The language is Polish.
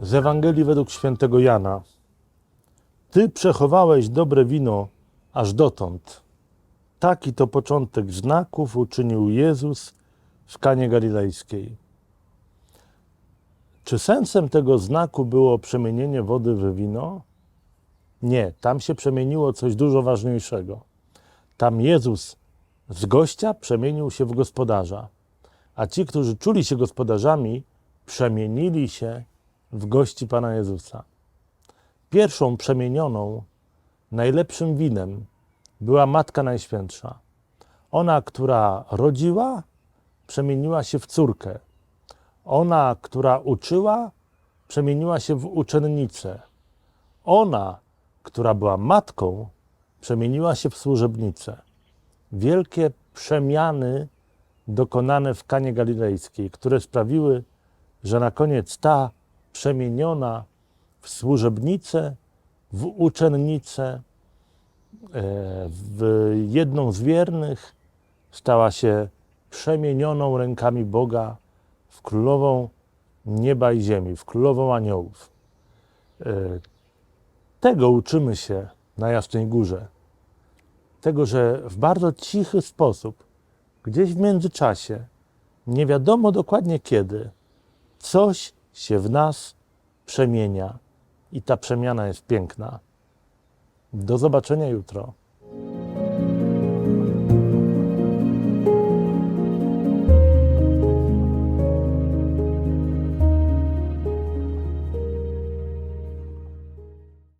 Z Ewangelii według świętego Jana. Ty przechowałeś dobre wino aż dotąd. Taki to początek znaków uczynił Jezus w Kanie Galilejskiej. Czy sensem tego znaku było przemienienie wody w wino? Nie, tam się przemieniło coś dużo ważniejszego. Tam Jezus z gościa przemienił się w gospodarza, a ci, którzy czuli się gospodarzami, przemienili się w gości Pana Jezusa. Pierwszą przemienioną, najlepszym winem była Matka Najświętsza. Ona, która rodziła, przemieniła się w córkę. Ona, która uczyła, przemieniła się w uczennicę. Ona, która była matką, przemieniła się w służebnicę. Wielkie przemiany dokonane w Kanie Galilejskiej, które sprawiły, że na koniec ta przemieniona w służebnicę, w uczennicę, e, w jedną z wiernych stała się przemienioną rękami Boga w królową nieba i ziemi, w królową aniołów. E, Tego uczymy się na Jasnej Górze. Tego, że w bardzo cichy sposób, gdzieś w międzyczasie, nie wiadomo dokładnie kiedy, coś się w nas przemienia i ta przemiana jest piękna. Do zobaczenia jutro.